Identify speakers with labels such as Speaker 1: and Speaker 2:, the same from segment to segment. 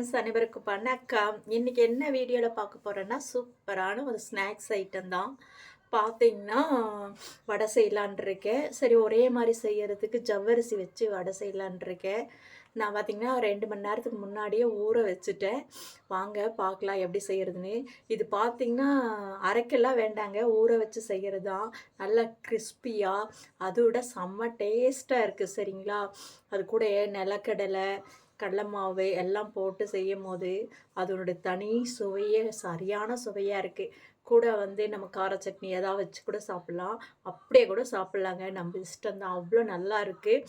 Speaker 1: Friends அனைவருக்கும் வணக்கம். இன்னைக்கு என்ன வீடியோவில் பார்க்க போகிறேன்னா சூப்பரான ஒரு ஸ்நாக்ஸ் ஐட்டம் தான். பார்த்தீங்கன்னா வடை செய்யலான் இருக்கேன். சரி ஒரே மாதிரி செய்யறதுக்கு ஜவ்வரிசி வச்சு வடை செய்யலான் இருக்கேன். நான் பார்த்திங்கன்னா ரெண்டு மணி நேரத்துக்கு முன்னாடியே ஊற வச்சுட்டேன். வாங்க பார்க்கலாம் எப்படி செய்கிறதுன்னு இது பார்த்திங்கன்னா அரைக்கெல்லாம் வேண்டாங்க. ஊற வச்சு செய்கிறது தான் நல்லா கிறிஸ்பியாக அதோட செம்ம டேஸ்ட்டாக இருக்குது சரிங்களா? அது கூட நிலக்கடலை கடலை மாவு எல்லாம் போட்டு செய்யும் போது அதனுடைய தனி சுவையே சரியான சுவையாக இருக்குது கூட வந்து நம்ம கார சட்னி ஏதாவது வச்சு கூட சாப்பிட்லாம். அப்படியே கூட சாப்பிட்லாங்க. நம்ம இஷ்டம் தான். அவ்வளோ நல்லா இருக்குது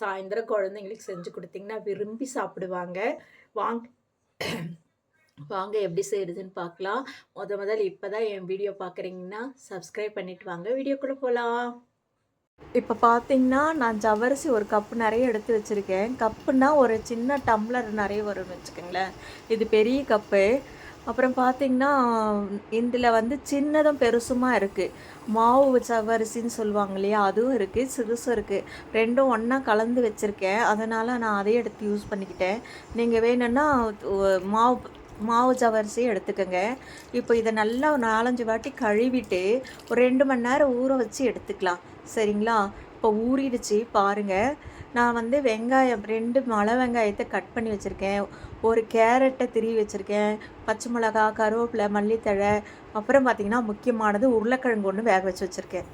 Speaker 1: சாயந்தரம் குழந்தைங்களுக்கு செஞ்சு கொடுத்தீங்கன்னா விரும்பி சாப்பிடுவாங்க. வாங்க வாங்க எப்படி செய்கிறதுன்னு பார்க்கலாம். முத முதல் இப்போ தான் என் வீடியோ பார்க்குறீங்கன்னா சப்ஸ்கிரைப் பண்ணிவிட்டு வாங்க. வீடியோக்குள்ளே போகலாம் இப்போ பார்த்தீங்கன்னா நான் ஜவ்வரிசி ஒரு கப்பு நிறைய எடுத்து வச்சுருக்கேன். கப்புனா ஒரு சின்ன டம்ளர் நிறைய வரும்னு வச்சுக்கோங்களேன். இது பெரிய கப்பு அப்புறம் பார்த்திங்கன்னா இதில் வந்து சின்னதும் பெருசுமா இருக்குது மாவு ஜவ்வரிசின்னு சொல்லுவாங்க இல்லையா அதுவும் இருக்குது சிறுசும் இருக்குது ரெண்டும் ஒன்றா கலந்து வச்சுருக்கேன். அதனால் நான் அதையும் எடுத்து யூஸ் பண்ணிக்கிட்டேன். நீங்கள் வேணும்னா மாவு மாவு ஜவ்வரிசியை எடுத்துக்கோங்க. இப்போ இதை நல்லா நாலஞ்சு வாட்டி கழுவிட்டு ஒரு ரெண்டு மணி நேரம் ஊற வச்சு எடுத்துக்கலாம். சரிங்களா? இப்போ ஊறிடுச்சு பாருங்கள் நான் வந்து வெங்காயம் ரெண்டு மலை வெங்காயத்தை கட் பண்ணி வச்சுருக்கேன். ஒரு கேரட்டை திருவி வச்சுருக்கேன். பச்சை மிளகா கருவேப்பிலை மல்லித்தழை. அப்புறம் பார்த்திங்கன்னா முக்கியமானது உருளைக்கிழங்கு ஒன்று வேக வச்சு வச்சுருக்கேன்.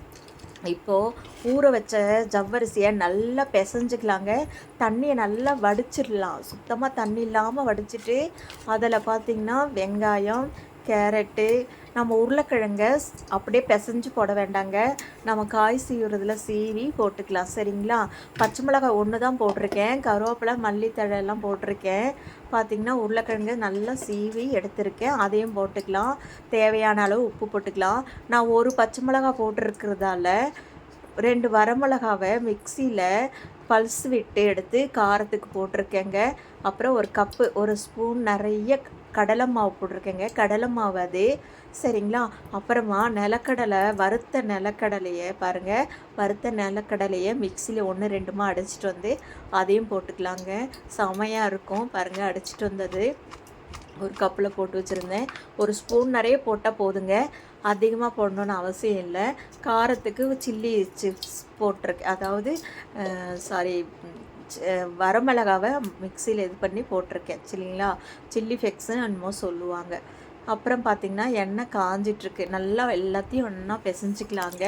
Speaker 1: இப்போது ஊற வச்ச ஜவ்வரிசியை நல்லா பிசைஞ்சுக்கலாங்க. தண்ணியை நல்லா வடிச்சிடலாம். சுத்தமாக தண்ணி இல்லாமல் வடிச்சிட்டு அதில் பார்த்திங்கன்னா வெங்காயம் கேரட்டு நம்ம உருளைக்கிழங்க அப்படியே பிசைஞ்சு போட வேண்டாங்க. நம்ம காய் சீவுறதுல சீவி போட்டுக்கலாம். சரிங்களா? பச்சை மிளகாய் ஒன்று தான் போட்டிருக்கேன். கருவேப்பிலை மல்லித்தழை எல்லாம் போட்டிருக்கேன். பார்த்திங்கன்னா உருளைக்கிழங்கு நல்லா சீவி எடுத்திருக்கேன். அதையும் போட்டுக்கலாம். தேவையான அளவு உப்பு போட்டுக்கலாம். நான் ஒரு பச்சை மிளகாய் போட்டிருக்கிறதால ரெண்டு வரமிளகாவை மிக்சியில் பல்ஸ் விட்டு எடுத்து காரத்துக்கு போட்டிருக்கேங்க. அப்புறம் ஒரு கப்பு ஒரு ஸ்பூன் நிறைய கடலை மாவு போட்டிருக்கேங்க. கடலை மாவு அது. சரிங்களா? அப்புறமா நிலக்கடலை வறுத்த நிலக்கடலையை பாருங்கள் வறுத்த நிலக்கடலையை மிக்சியில் ஒன்று ரெண்டுமா அடிச்சிட்டு வந்து அதையும் போட்டுக்கலாங்க. செமையாக இருக்கும். பாருங்கள் அடிச்சிட்டு வந்தது. ஒரு கப்பில் போட்டு வச்சுருந்தேன். ஒரு ஸ்பூன் நிறைய போட்டால் போதுங்க. அதிகமாக போடணுன்னு அவசியம் இல்லை. காரத்துக்கு சில்லி சிப்ஸ் போட்டிருக்கேன். அதாவது சாரி வரமிளகாவை மிக்சியில் இது பண்ணி போட்டிருக்கேன் சரிங்களா சில்லி ஃபெக்ஸ்ன்னு என்னமோ சொல்லுவாங்க. அப்புறம் பார்த்திங்கன்னா எண்ணெய் காஞ்சிட்ருக்கு. நல்லா எல்லாத்தையும் ஒன்றா பிசைஞ்சிக்கலாங்க.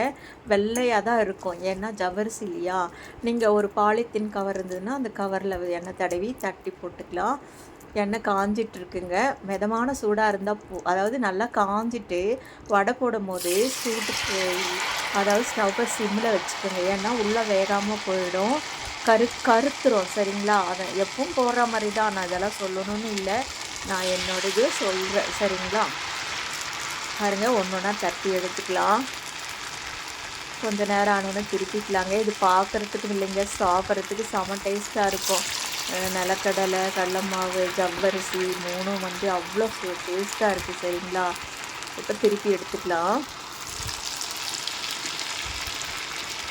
Speaker 1: வெள்ளையாக தான் இருக்கும். ஏன்னா ஜவரிசி இல்லையா? நீங்கள் ஒரு பாலித்தீன் கவர் இருந்ததுன்னா அந்த கவரில் எண்ணெய் தடவி தட்டி போட்டுக்கலாம். எண்ணெய் காஞ்சிட்ருக்குங்க. மிதமான சூடாக இருந்தால் போ அதாவது நல்லா காஞ்சிட்டு வடை போடும் போது சூட்டு அதாவது ஸ்டவ்வை சிம்மில் வச்சுக்கோங்க. ஏன்னா உள்ளே வேகாமல் போயிடும். கரு கருத்துரும் சரிங்களா? அதை எப்பவும் போடுற மாதிரி தான் நான் அதெல்லாம் சொல்லணும்னு இல்லை. நான் என்னோடது சொல்கிறேன் சரிங்களா? பாருங்க ஒன்று ஒன்றா தட்டி எடுத்துக்கலாம். கொஞ்ச நேரம் ஆனோன்னு திருப்பிக்கலாங்க. இது பார்க்குறதுக்கு இல்லைங்க சாப்பிட்றதுக்கு செம டேஸ்ட்டாக இருக்கும். நிலக்கடலை கடலை மாவு ஜவ்வரிசி மூணும் வந்து அவ்வளோ டேஸ்ட்டாக இருக்குது சரிங்களா? இப்போ திருப்பி எடுத்துக்கலாம்.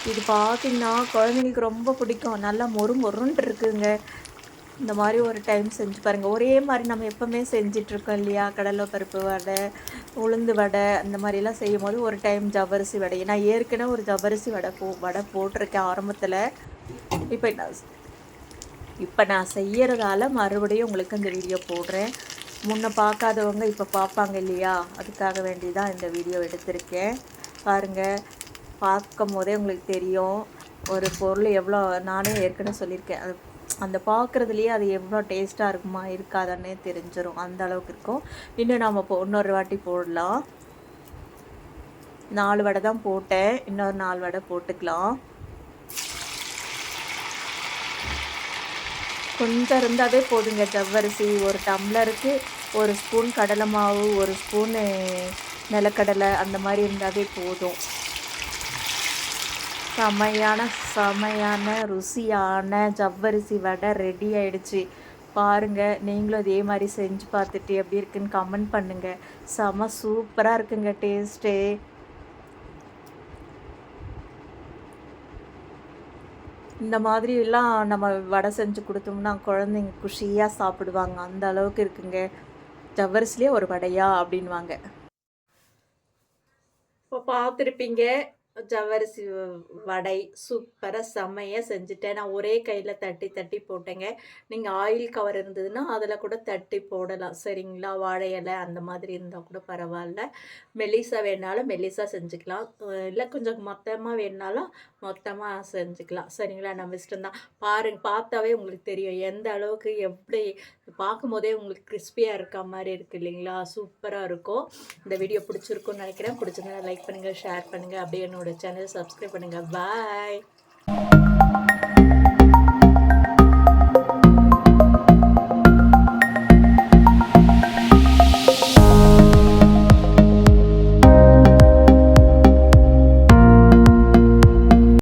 Speaker 1: இது பார்த்திங்கன்னா குழந்தைங்களுக்கு ரொம்ப பிடிக்கும். நல்லா மொறு மொறுன்ட்டு இருக்குங்க. இந்த மாதிரி ஒரு டைம் செஞ்சு பாருங்கள் ஒரே மாதிரி நம்ம எப்போவுமே செஞ்சிட்ருக்கோம் இல்லையா? கடலை பருப்பு வடை உளுந்து வடை அந்த மாதிரிலாம் செய்யும் போது ஒரு டைம் ஜவ்வரிசி வடை. நான் ஏற்கனவே ஒரு ஜவ்வரிசி வடை போ வடை போட்டிருக்கேன் ஆரம்பத்தில். இப்போ நான் இப்போ நான் செய்கிறதால மறுபடியும் உங்களுக்கு இந்த வீடியோ போடுறேன். முன்ன பார்க்காதவங்க இப்போ பார்ப்பாங்க இல்லையா? அதுக்காக வேண்டி தான் இந்த வீடியோ எடுத்திருக்கேன். பாருங்கள் பார்க்கும் போதே உங்களுக்கு தெரியும் ஒரு பொருள் எவ்வளோ நானே ஏற்கனவே சொல்லியிருக்கேன். அது அந்த பார்க்குறதுலையே அது எவ்வளோ டேஸ்ட்டாக இருக்குமா இருக்காதானே தெரிஞ்சிடும் அந்த அளவுக்கு இருக்கும். இன்னும் நம்ம இப்போ இன்னொரு வாட்டி போடலாம். நாலு வடை தான் போட்டேன். இன்னொரு நாலு வடை போட்டுக்கலாம். கொஞ்சம் இருந்தாவே போதுங்க ஜவ்வரிசி. ஒரு டம்ளருக்கு ஒரு ஸ்பூன் கடலை மாவு ஒரு ஸ்பூனு நிலக்கடலை அந்த மாதிரி இருந்தாவே போதும். செமையான செமையான ருசியான ஜவ்வரிசி வடை ரெடி ஆயிடுச்சு. பாருங்க நீங்களும் இதே மாதிரி செஞ்சு பார்த்துட்டு எப்படி இருக்குன்னு கமெண்ட் பண்ணுங்கள் செம சூப்பராக இருக்குங்க டேஸ்ட்டு இந்த மாதிரி எல்லாம் நம்ம வடை செஞ்சு கொடுத்தோம்னா குழந்தைங்க குஷியாக சாப்பிடுவாங்க. அந்த அளவுக்கு இருக்குங்க. ஜவ்வரிசிலே ஒரு வடையா அப்படின்வாங்க இப்போ பார்த்துருப்பீங்க. ஜவ்வரிசி வடை சூப்பராக செம்மையாக செஞ்சுட்டேன். நான் ஒரே கையில் தட்டி தட்டி போட்டேங்க. நீங்கள் ஆயில் கவர் இருந்ததுன்னா அதில் கூட தட்டி போடலாம். சரிங்களா? வாழை இலை அந்த மாதிரி இருந்தால் கூட பரவாயில்ல. மெலிசா வேணாலும் மெலிசா செஞ்சுக்கலாம். இல்லை கொஞ்சம் மொத்தமாக வேணாலும் மொத்தமாக செஞ்சுக்கலாம். சரிங்களா? நம்ம இஷ்டம் தான். பாருங்க பார்த்தாவே உங்களுக்கு தெரியும். எந்த அளவுக்கு எப்படி பார்க்கும்போதே உங்களுக்கு கிறிஸ்பியாக இருக்க மாதிரி இருக்குது இல்லைங்களா? சூப்பராக இருக்கும். இந்த வீடியோ பிடிச்சிருக்கும்னு நினைக்கிறேன். பிடிச்சிருந்தா லைக் பண்ணுங்கள் ஷேர் பண்ணுங்கள் அப்படியே என்னோட சேனல் சப்ஸ்கிரைப் பண்ணுங்கள் பாய்